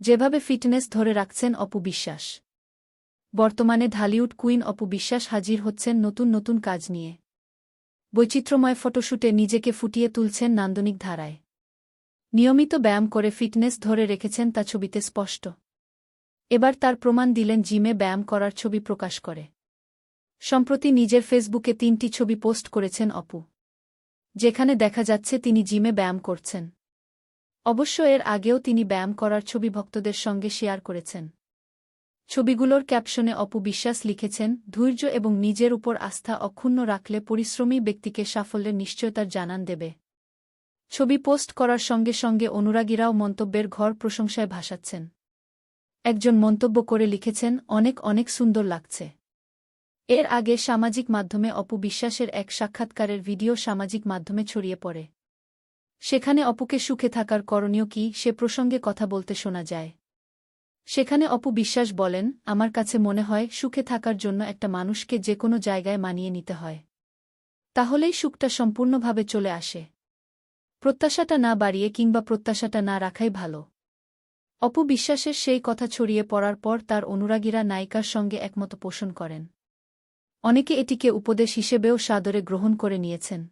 যেভাবে ফিটনেস ধরে রাখছেন অপু বিশ্বাস। বর্তমানে ঢালিউড কুইন অপু বিশ্বাস হাজির হচ্ছেন নতুন নতুন কাজ নিয়ে। বৈচিত্র্যময় ফটোশ্যুটে নিজেকে ফুটিয়ে তুলছেন নান্দনিক ধারায়। নিয়মিত ব্যায়াম করে ফিটনেস ধরে রেখেছেন তা ছবিতে স্পষ্ট। এবার তার প্রমাণ দিলেন জিমে ব্যায়াম করার ছবি প্রকাশ করে। সম্প্রতি নিজের ফেসবুকে তিনটি ছবি পোস্ট করেছেন অপু। যেখানে দেখা যাচ্ছে তিনি জিমে ব্যায়াম করছেন। অবশ্য এর আগেও তিনি ব্যায়াম করার ছবি ভক্তদের সঙ্গে শেয়ার করেছেন। ছবিগুলোর ক্যাপশনে অপু বিশ্বাস লিখেছেন, ধৈর্য এবং নিজের উপর আস্থা অক্ষুণ্ণ রাখলে পরিশ্রমী ব্যক্তিকে সাফল্যের নিশ্চয়তার জানান দেবে। ছবি পোস্ট করার সঙ্গে সঙ্গে অনুরাগীরাও মন্তব্যের ঘর প্রশংসায় ভাসাচ্ছেন। একজন মন্তব্য করে লিখেছেন, অনেক অনেক সুন্দর লাগছে। এর আগে সামাজিক মাধ্যমে অপু বিশ্বাসের এক সাক্ষাৎকারের ভিডিও সামাজিক মাধ্যমে ছড়িয়ে পড়ে। সেখানে অপুকে সুখে থাকার করণীয় কি সে প্রসঙ্গে কথা বলতে শোনা যায়। সেখানে অপু বিশ্বাস বলেন, আমার কাছে মনে হয় সুখে থাকার জন্য একটা মানুষকে যে কোনো জায়গায় মানিয়ে নিতে হয়। তাহলেই সুখটা সম্পূর্ণভাবে চলে আসে। প্রত্যাশাটা না বাড়িয়ে কিংবা প্রত্যাশাটা না রাখাই ভালো অপু বিশ্বাসের সেই কথা ছড়িয়ে পড়ার পর তার অনুরাগীরা নায়িকার সঙ্গে একমত পোষণ করেন। অনেকে এটিকে উপদেশ হিসেবেও সাদরে গ্রহণ করে নিয়েছেন।